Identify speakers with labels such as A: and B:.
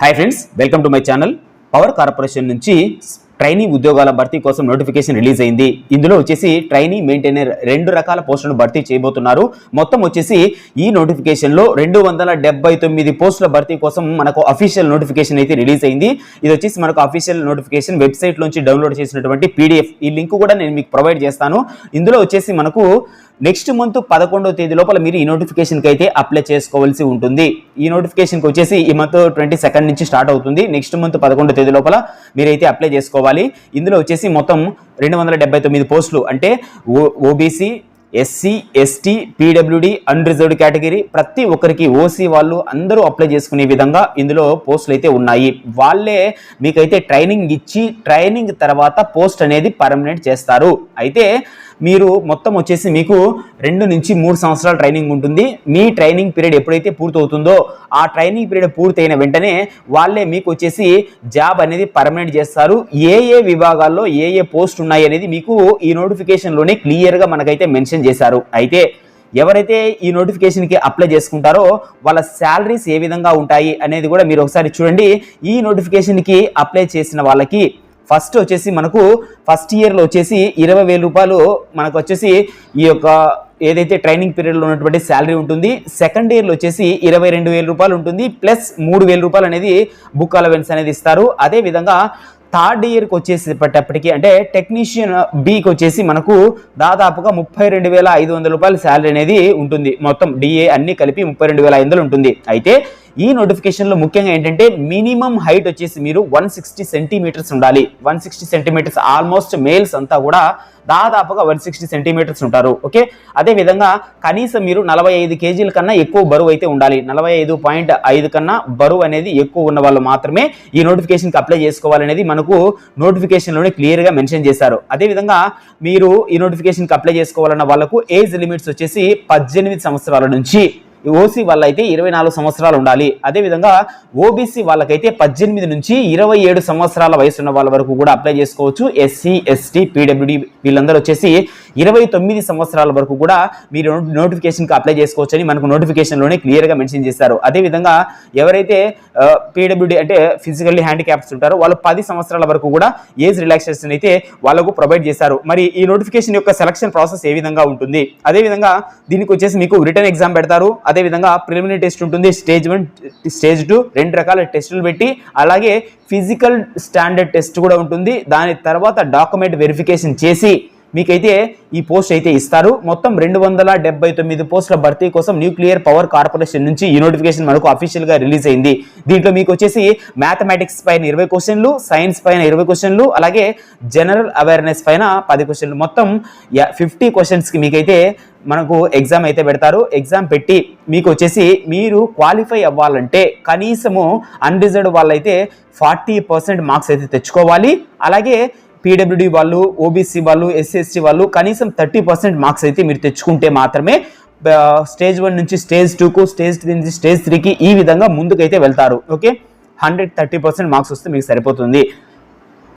A: Hi friends welcome to my channel power corporation నుంచి trainee ఉద్యోగాల భర్తీ కోసం నోటిఫికేషన్ రిలీజ్ అయింది. ఇందులో వచ్చేసి ట్రైనీ మెయింటైనర్ రెండు రకాల పోస్టులను భర్తీ చేయబోతున్నారు. మొత్తం వచ్చేసి ఈ నోటిఫికేషన్లో రెండు వందల డెబ్బై తొమ్మిది పోస్టుల భర్తీ కోసం మనకు అఫీషియల్ నోటిఫికేషన్ అయితే రిలీజ్ అయింది. ఇది వచ్చేసి మనకు అఫీషియల్ నోటిఫికేషన్ వెబ్సైట్ నుంచి డౌన్లోడ్ చేసినటువంటి పీడిఎఫ్ ఈ లింక్ కూడా నేను మీకు ప్రొవైడ్ చేస్తాను. ఇందులో వచ్చేసి మనకు నెక్స్ట్ మంత్ పదకొండవ తేదీ లోపల మీరు ఈ నోటిఫికేషన్కి అయితే అప్లై చేసుకోవాల్సి ఉంటుంది. ఈ నోటిఫికేషన్కి వచ్చేసి ఈ మంత్ ట్వంటీ సెకండ్ నుంచి స్టార్ట్ అవుతుంది. నెక్స్ట్ మంత్ పదకొండవ తేదీ లోపల మీరైతే అప్లై చేసుకోవాలి. ఇందులో వచ్చేసి మొత్తం రెండు వందల డెబ్బై తొమ్మిది పోస్టులు అంటే O OBC SC ST PWD unreserved category ప్రతి ఒక్కరికి ఓసీ వాళ్ళు అందరూ అప్లై చేసుకునే విధంగా ఇందులో పోస్టులు అయితే ఉన్నాయి. వాళ్ళే మీకైతే ట్రైనింగ్ ఇచ్చి ట్రైనింగ్ తర్వాత పోస్ట్ అనేది పర్మనెంట్ చేస్తారు. అయితే మీరు మొత్తం వచ్చేసి మీకు రెండు నుంచి మూడు సంవత్సరాల ట్రైనింగ్ ఉంటుంది. మీ ట్రైనింగ్ పీరియడ్ ఎప్పుడైతే పూర్తవుతుందో ఆ ట్రైనింగ్ పీరియడ్ పూర్తయిన వెంటనే వాళ్ళే మీకు వచ్చేసి జాబ్ అనేది పర్మనెంట్ చేస్తారు. ఏ ఏ విభాగాల్లో ఏ ఏ పోస్ట్ ఉన్నాయి అనేది మీకు ఈ నోటిఫికేషన్లోనే క్లియర్గా మనకైతే మెన్షన్ చేశారు. అయితే ఎవరైతే ఈ నోటిఫికేషన్కి అప్లై చేసుకుంటారో వాళ్ళ శాలరీస్ ఏ విధంగా ఉంటాయి అనేది కూడా మీరు ఒకసారి చూడండి. ఈ నోటిఫికేషన్కి అప్లై చేసిన వాళ్ళకి ఫస్ట్ వచ్చేసి మనకు ఫస్ట్ ఇయర్లో వచ్చేసి ఇరవై వేల రూపాయలు మనకు వచ్చేసి ఈ యొక్క ఏదైతే ట్రైనింగ్ పీరియడ్లో ఉన్నటువంటి శాలరీ ఉంటుంది సెకండ్ ఇయర్లో వచ్చేసి ఇరవై రెండు వేల రూపాయలు ఉంటుంది ప్లస్ మూడు వేల రూపాయలు అనేది బుక్ అలవెన్స్ అనేది ఇస్తారు. అదే విధంగా థర్డ్ ఇయర్కి వచ్చేసేటప్పటికి అంటే టెక్నీషియన్ బీకి వచ్చేసి మనకు దాదాపుగా ముప్పై రెండు వేల ఐదు వందల రూపాయల శాలరీ అనేది ఉంటుంది. మొత్తం డిఏ అన్ని కలిపి ముప్పై రెండు వేల ఐదు వందలు ఉంటుంది. అయితే ఈ నోటిఫికేషన్లో ముఖ్యంగా ఏంటంటే మినిమం హైట్ వచ్చేసి మీరు వన్ సిక్స్టీ సెంటీమీటర్స్ ఉండాలి. One sixty centimetres almost males అంతా కూడా దాదాపుగా వన్ సిక్స్టీ సెంటీమీటర్స్ ఉంటారు. ఓకే అదే విధంగా కనీసం మీరు నలభై ఐదు కేజీల కన్నా ఎక్కువ బరువు అయితే ఉండాలి. నలభై ఐదు పాయింట్ ఐదు కన్నా బరువు అనేది ఎక్కువ ఉన్న వాళ్ళు మాత్రమే ఈ నోటిఫికేషన్కి అప్లై చేసుకోవాలనేది మనకు నోటిఫికేషన్లోనే క్లియర్గా మెన్షన్ చేశారు. అదేవిధంగా మీరు ఈ నోటిఫికేషన్కి అప్లై చేసుకోవాలన్న వాళ్ళకు ఏజ్ లిమిట్స్ వచ్చేసి పద్దెనిమిది సంవత్సరాల నుంచి ఓసీ వాళ్ళైతే ఇరవై నాలుగు సంవత్సరాలు ఉండాలి. అదేవిధంగా ఓబీసీ వాళ్ళకైతే పద్దెనిమిది నుంచి ఇరవై ఏడు సంవత్సరాల వయసు ఉన్న వాళ్ళ వరకు కూడా అప్లై చేసుకోవచ్చు. ఎస్సీ ఎస్టీ పీడబ్ల్యూడి వీళ్ళందరూ వచ్చేసి ఇరవై తొమ్మిది సంవత్సరాల వరకు కూడా మీరు నోటిఫికేషన్కి అప్లై చేసుకోవచ్చు అని మనకు నోటిఫికేషన్లోనే క్లియర్గా మెన్షన్ చేశారు. అదేవిధంగా ఎవరైతే పీడబ్ల్యూడి అంటే ఫిజికల్లీ హ్యాండిక్యాప్స్ ఉంటారో వాళ్ళు పది సంవత్సరాల వరకు కూడా ఏజ్ రిలాక్సేషన్ అయితే వాళ్ళకు ప్రొవైడ్ చేశారు. మరి ఈ నోటిఫికేషన్ యొక్క సెలక్షన్ ప్రాసెస్ ఏ విధంగా ఉంటుంది? అదేవిధంగా దీనికి వచ్చేసి మీకు రిటర్న్ ఎగ్జామ్ పెడతారు. అదేవిధంగా ప్రిలిమినరీ టెస్ట్ ఉంటుంది. స్టేజ్ వన్ స్టేజ్ టూ రెండు రకాల టెస్టులు పెట్టి అలాగే ఫిజికల్ స్టాండర్డ్ టెస్ట్ కూడా ఉంటుంది. దాని తర్వాత డాక్యుమెంట్ వెరిఫికేషన్ చేసి మీకైతే ఈ పోస్ట్ అయితే ఇస్తారు. మొత్తం రెండు వందల డెబ్బై తొమ్మిది పోస్టుల భర్తీ కోసం న్యూక్లియర్ పవర్ కార్పొరేషన్ నుంచి ఈ నోటిఫికేషన్ మనకు అఫీషియల్గా రిలీజ్ అయింది. దీంట్లో మీకు వచ్చేసి మ్యాథమెటిక్స్ పైన ఇరవై క్వశ్చన్లు సైన్స్ పైన ఇరవై క్వశ్చన్లు అలాగే జనరల్ అవేర్నెస్ పైన పది క్వశ్చన్లు. మొత్తం ఫిఫ్టీ క్వశ్చన్స్కి మీకైతే మనకు ఎగ్జామ్ అయితే పెడతారు. ఎగ్జామ్ పెట్టి మీకు వచ్చేసి మీరు క్వాలిఫై అవ్వాలంటే కనీసము అన్రిజర్వ్డ్ వాళ్ళైతే ఫార్టీ పర్సెంట్ మార్క్స్ అయితే తెచ్చుకోవాలి. అలాగే పీడబ్ల్యూడీ వాళ్ళు ఓబీసీ వాళ్ళు ఎస్సీ వాళ్ళు కనీసం థర్టీ పర్సెంట్ మార్క్స్ అయితే మీరు తెచ్చుకుంటే మాత్రమే స్టేజ్ వన్ నుంచి స్టేజ్ టూకు స్టేజ్ త్రీ నుంచి స్టేజ్ త్రీకి ఈ విధంగా ముందుకైతే వెళ్తారు. Okay hundred thirty percent marks వస్తే మీకు సరిపోతుంది.